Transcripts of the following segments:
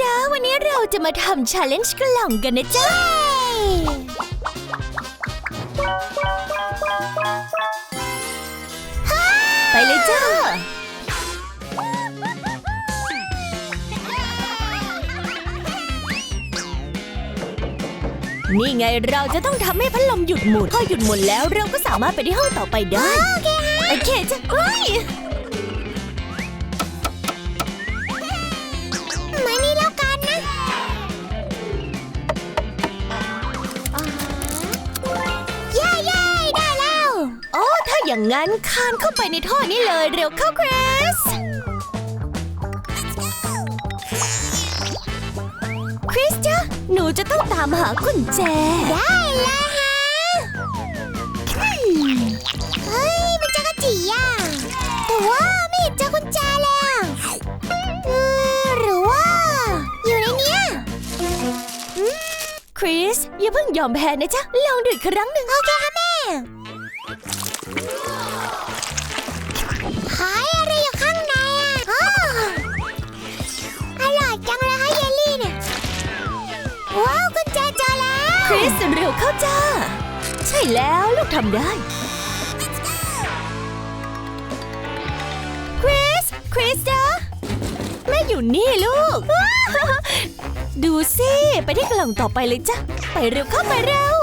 จ้าวันนี้เราจะมาทำชาเลนจ์กล่องกันนะจ๊ะไปเลยจ้านี่ไงเราจะต้องทำให้พัดลมหยุดหมุนพอหยุดหมุนแล้วเราก็สามารถไปที่ห้องต่อไปได้ โอเคจ้ะเฮ้ย งนั้นคานเข้าไปในท่อนี้เลยเร็วเข้าคริสคริสจ้ะหนูจะต้องตามหากุญแจ ได้เลยฮะ เฮ้ย มันจะกระจีอะแต่ว่าไม่เห็นเจอกุญแจแล้วเออหรือว่า อยู่ในเนี้ยคริส อย่าเพิ่งยอมแพ้นะจ๊ะ ลองดูอีกครั้งหนึ่งโอเคค่ะแม่ คริสเร็วเข้าจ้า ใช่แล้วลูกทำได้ คริส คริสจ้ะแม่อยู่นี่ลูก ดูสิ ไปที่กล่องต่อไปเลยจ้ะ ไปเร็วเข้าไปเร็ว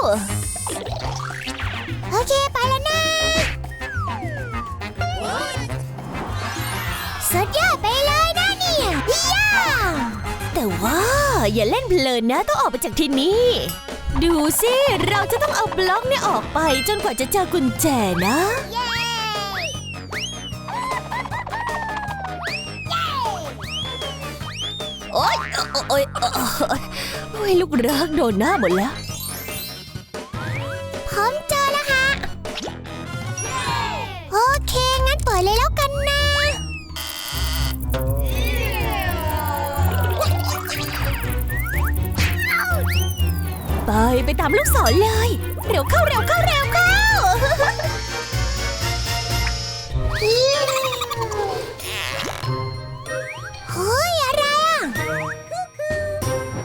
โอเคไปแล้วนะสุดยอดไปเลยนะเนี่ยย่าแต่ว่าอย่าเล่นเพลินนะ ต้องออกไปจากที่นี่ ดูสิ เราจะต้องเอาบล็อกเนี่ยออกไปจนกว่าจะเจอกุญแจนะเย้โอ๊ยโอ๊ยโอ๊ยโอ๊ยโอ๊ยลูกรักโดนหน้าหมดแล้ว ไปไปตามลูกศรเลย เร็วเข้าเร็วเข้าเร็วเข้า เฮ้ย อะไรอะ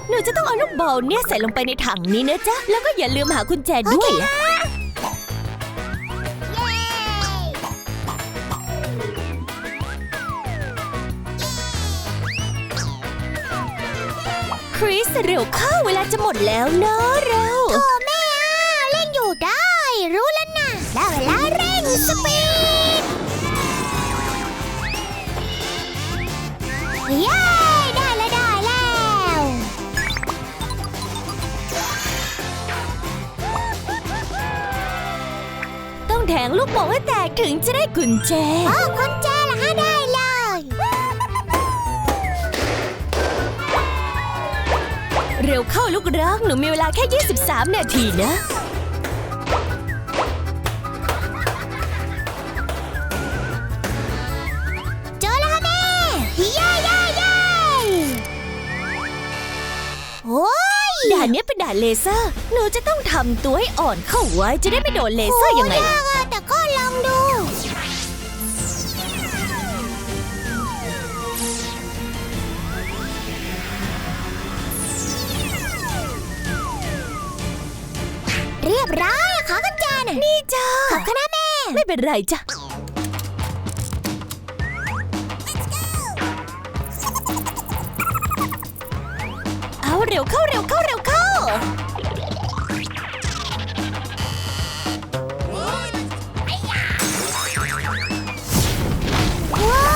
หนูจะต้องเอาลูกบอลเนี่ยใส่ลงไปในถังนี้นะจ๊ะ แล้วก็อย่าลืมหากุญแจด้วยล่ะ ริสเร็วเข้าเวลาจะหมดแล้วนะเร็ว โอ้แม่อะเล่นอยู่ได้ รู้แล้วนะได้เวลาเร่งสปีดเย้ได้แล้วได้แล้ว ต้องแทงลูกโป่งให้แตกถึงจะได้กุญแจโอ้กุญแจเหรอคะได้ เร็วเข้าลูกรัก หนูมีเวลาแค่ 23 นาทีนะเจอแล้วค่ะแม่เย้เย้เย้โอ้ยด่านเนี้ยเป็นด่านเลเซอร์ หนูจะต้องทำตัวให้อ่อนเข้าไว้จะได้ไม่โดนเลเซอร์ยังไงโยากอะแต่ก็ลองดู รียบร้อยขอกุญแจหน่อยนี่จ้าขอบคุณนะแม่ ไม่เป็นไรจ้ะเอาเร็วเข้าเร็วเข้าเร็วเข้า ว้า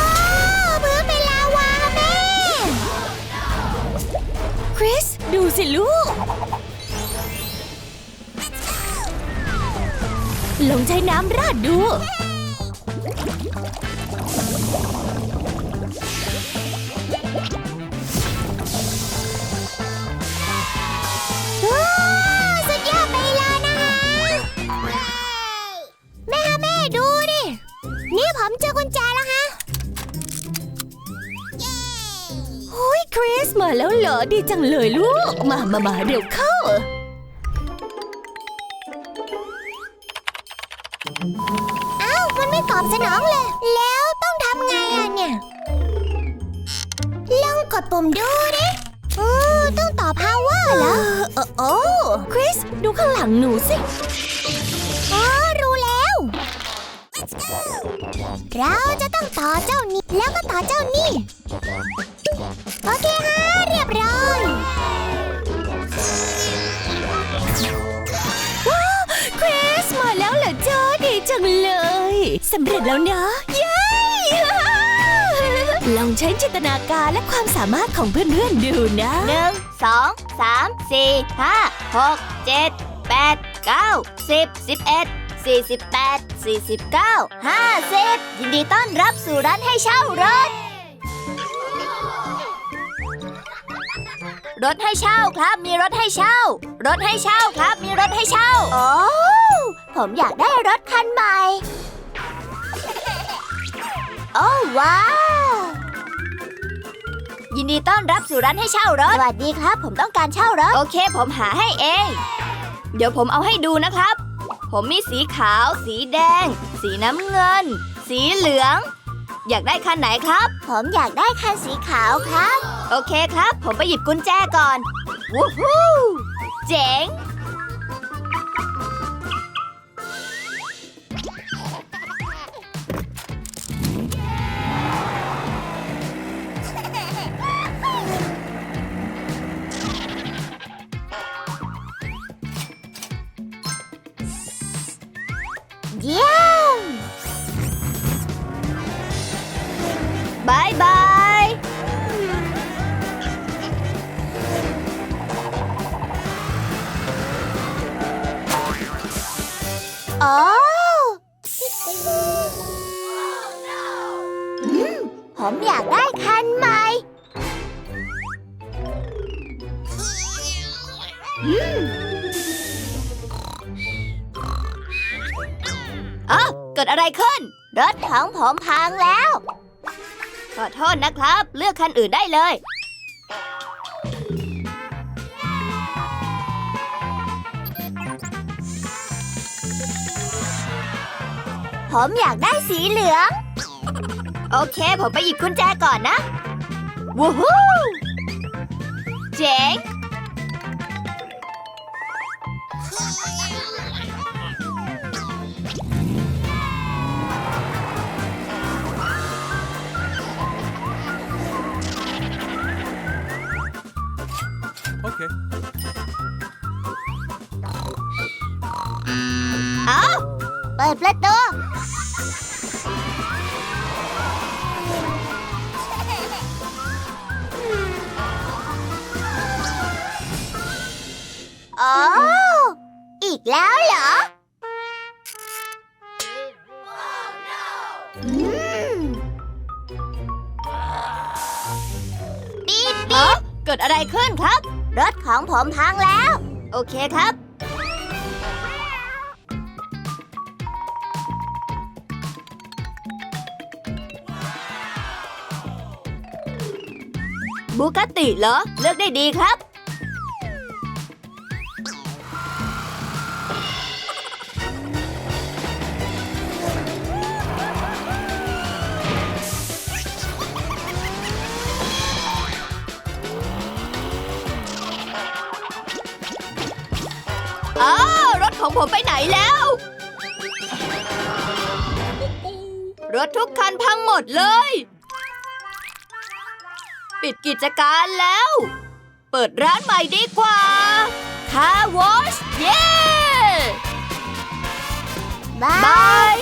วพื้นเป็นลาวาค่ะแม่ คริส ดูสิลูก ลองใช้น้ำราดดู ว้าวสุดยอดไปเลยนะคะแม่คะแม่ดูดิ นี่ผมเจอกุญแจแล้วฮะโอ้ยคริสมาแล้วเหรอดีจังเลยลูก มามามาเร็วเข้า อ้ามันไม่ตอบสนองเลย แล้วต้องทำไงอะเนี่ย ลองกดปุ่มดูดิต้องต่อพาวเวอร์เหรอเออโอ้คริส ดูข้างหลังหนูสิอ๋อรู้แล้ว เราจะต้องต่อเจ้านี้ แล้วก็ต่อเจ้านี่ สำเร็จแล้วเนาะเย้ ลองใช้จินตนาการและความสามารถของเพื่อนๆดูนะ หนึ่งสองสามสี่ห้าหกเจ็ดแปดเก้าสิบสิบเอ็ดสี่สิบแปดสี่สิบเก้าห้าสิบยินดีต้อนรับสู่ร้านให้เช่ารถ รถให้เช่าครับ มีรถให้เช่า รถให้เช่าครับ มีรถให้เช่า โอ้ ผมอยากได้รถคันใหม่ โอ้ว้าว ยินดีต้อนรับสู่ร้านให้เช่ารถ สวัสดีครับ ผมต้องการเช่ารถ โอเค ผมหาให้เอง เดี๋ยวผมเอาให้ดูนะครับ ผมมีสีขาว สีแดง สีน้ำเงิน สีเหลือง อยากได้คันไหนครับ ผมอยากได้คันสีขาวครับ โอเคครับ ผมไปหยิบกุญแจก่อน วู้ฮู้เจ๋ง เยี่ยมบายบาย อ้าวเกิดอะไรขึ้น รถของผมพังแล้ว ขอโทษนะครับ เลือกคันอื่นได้เลย ผมอยากได้สีเหลือง โอเค ผมไปหยิบกุญแจก่อนนะ วู้ฮู้เจ๋ง เปิดประตูโอ้อีกแล้วเหรออืมปี๊ดเอ้าเกิดอะไรขึ้นครับ รถของผมพังแล้ว โอเคครับ บูกติเหรอ เลือกได้ดีครับ อ้าวรถของผมไปไหนแล้ว รถทุกคันพังหมดเลย ปิดกิจการแล้ว เปิดร้านใหม่ดีกว่าคาวอชเย้บาย